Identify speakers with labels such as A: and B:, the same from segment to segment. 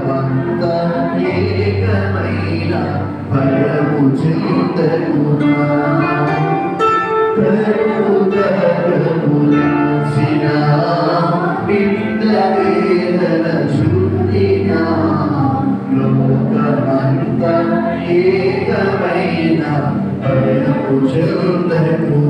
A: భగవంతా ఏకమైన పరము చేతకునా ఏకమైన పరము చేతకునా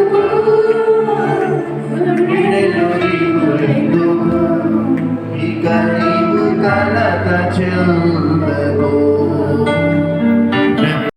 A: the